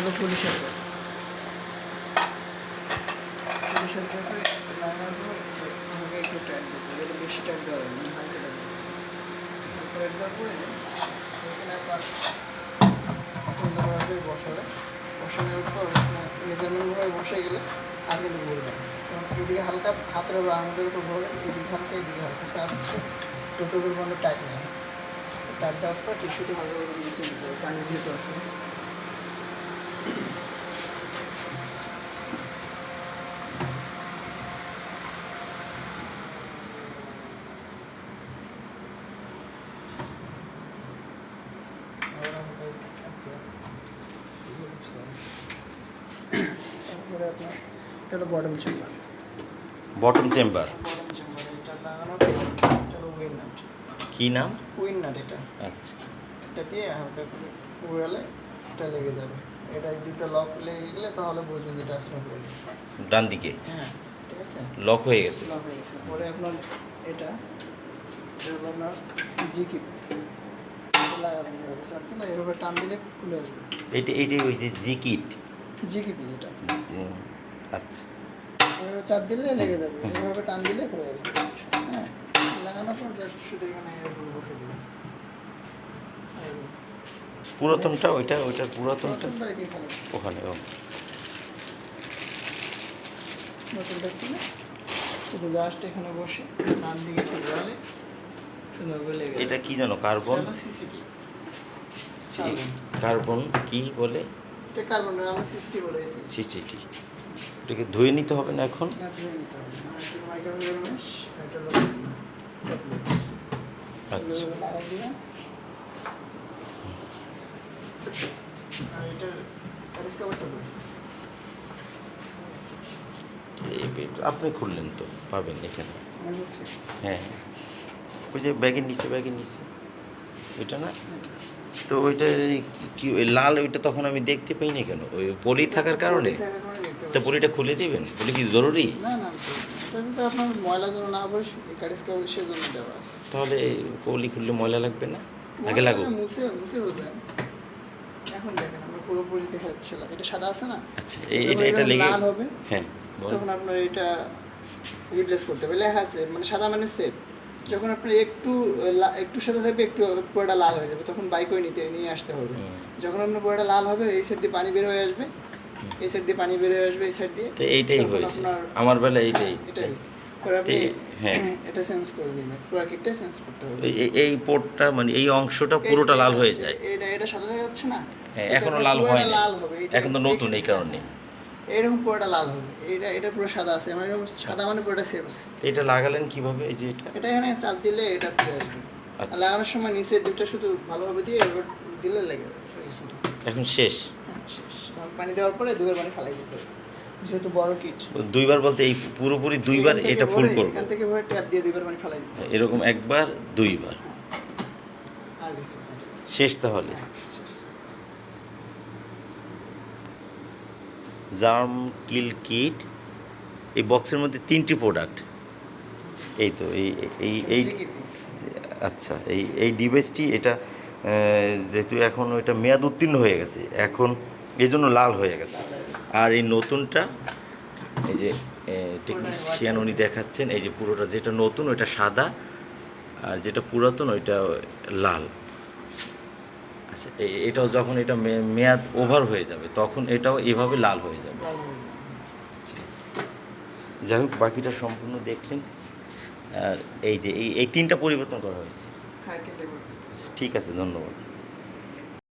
হলো পুলিশের ব্যাগ পুলিশের ব্যাগে লাগানোর পর আমাকে একটু টাইট দিতে হবে বেশি টাইট দেওয়া দেওয়ার পরে বসানোর পর বসে গেলে এদিকে হালকা বন্ধ টাইট নেই। টাইট দেওয়ার পর টিস্যুটি হালকা করে মুছে দিতে পানি যেহেতু আছে আবার আমাকে রাখতে হবে। এগুলো বুঝতে হবে। তারপরে আপনার এটা হলো বটম চেম্বার বটম চেম্বার এটা এটা কি নাম? উইন নাট এটা। আচ্ছা। এটা দিয়ে হালকা করে উড়ালে এটা লেগে যাবে। এটা দুটো লক লেগে গেলে তাহলে বুঝবেন যে এটা হয়ে গেছে। ডান দিকে? হ্যাঁ ঠিক আছে? লক হয়ে গেছে? লক হয়ে গেছে। পরে আপনার এটা এটা হলো আপনার জিকিপ চাপ দিলে এভাবে টান দিলে খুলে আসবে। এইটা এইটাই হয়েছে জিকিট জিকিপি এটা আচ্ছা। এভাবে চাপ দিলে লেগে যাবে এভাবে টান দিলে খুলে আসবে হ্যাঁ লাগানোর পর জাস্ট শুধু এখানে বসে দেবেন পুরাতনটা ওইটা ওইটার পুরাতনটা। ওখানে ও। নতুনটা খুলে শুধু জাস্ট এখানে বসে ডান দিকে একটু ঘোরালে সুন্দরভাবে লেগে এটা কি জানো কার্বন? কার্বন কি বলে? এটা কার্বন আমরা সিসিটি এটাকে ধুয়ে নিতে হবে না এখন? না ধুয়ে নিতে হবে মাইক্রোওয়েভ মেশ এটা হলো আচ্ছা। লাগাই দিবেন আর আপনি খুললেন তো পাবেন এখানে। হ্যাঁ। ওই যে ব্যাগের নিচে ব্যাগের নিচে। ওইটা না? এটা। তো ওইটা কি ওই লাল ওইটা তখন আমি দেখতে পাই না কেন? ওই পলি থাকার কারণে? তো পলিটা খুলে দিবেন? পলি কি জরুরি? তাহলে পলি খুললে ময়লা লাগবে না? আগে লাগুক। এখন দেখেন আমরা পুরোপুরি দেখা যাচ্ছে। এটা সাদা আছে না? আচ্ছা এটা এটা লেগে লাল হবে হ্যাঁ তখন আপনার এটা রিপ্লেস করতে হবে। লেখা আছে মানে সাদা মানে সেফ যখন আপনার একটু একটু সাদা থাকবে একটু পুরোটা লাল হয়ে যাবে তখন বাইক করে নিতে নিয়ে আসতে হবে। যখন আপনার পুরোটা লাল হবে এই সাইড দিয়ে পানি বের হয়ে আসবে। এই সাইড দিয়ে পানি বের হয়ে আসবে এই সাইড দিয়ে তো এইটাই হয়েছে। আমার বেলা এইটাই। হ্যাঁ, এটাই পরে আপনি হ্যাঁ। এটা চেঞ্জ করে দিবেন। পুরো কিটটা চেঞ্জ করতে হবে। এই- পোর্টটা মানে এই অংশটা পুরোটা লাল হয়ে যায়। এটা এটা সাদা যাচ্ছে না? হ্যাঁ, এখনও লাল হয়নি। লাল হবে। এখন তো নতুন এই কারণে। এরকম পুরোটা লাল হবে। এটা এটা পুরো সাদা আছে মানে এরকম সাদা মানে পুরোটা সেভ আছে। এটা লাগালেন কীভাবে এই যে এটা? এটা এখানে চাপ দিলে এটা খুলে আসবে। আর আচ্ছা। লাগানোর সময় নিচে দুটো শুধু ভালোভাবে দিয়ে এবার দিলে লেগে যাবে। এখন শেষ? হ্যাঁ, শেষ। পানি দেওয়ার পরে দুবার পানি ফালাই দিতে হবে। যেহেতু বড় কিট দুইবার বলতে এই পুরোপুরি দুইবার এটা ফুল করব। এখান থেকে ভরে ট্যাপ দিয়ে দুইবার পানি ফালাই দিতে এরকম একবার দুইবার। আর এটা। শেষ তাহলে হ্যাঁ, শেষ। জার্ম কিল কিট এই বক্সের মধ্যে তিনটি প্রোডাক্ট এই তো এই এই এই আচ্ছা এই এই ডিভাইসটি এটা যেহেতু এখন ওইটা মেয়াদ উত্তীর্ণ হয়ে গেছে এখন এই জন্য লাল হয়ে গেছে। আর এই নতুনটা এই যে টেকনিশিয়ান উনি দেখাচ্ছেন এই যে পুরোটা যেটা নতুন ওইটা সাদা আর যেটা পুরাতন ওইটা লাল। আচ্ছা এটাও যখন এটা মেয়াদ ওভার হয়ে যাবে তখন এটাও এভাবে লাল হয়ে যাবে। আচ্ছা। যাই হোক বাকিটা সম্পূর্ণ দেখলেন। আর এই যে এই এই তিনটা পরিবর্তন করা হয়েছে। হ্যাঁ আচ্ছা ঠিক আছে ধন্যবাদ।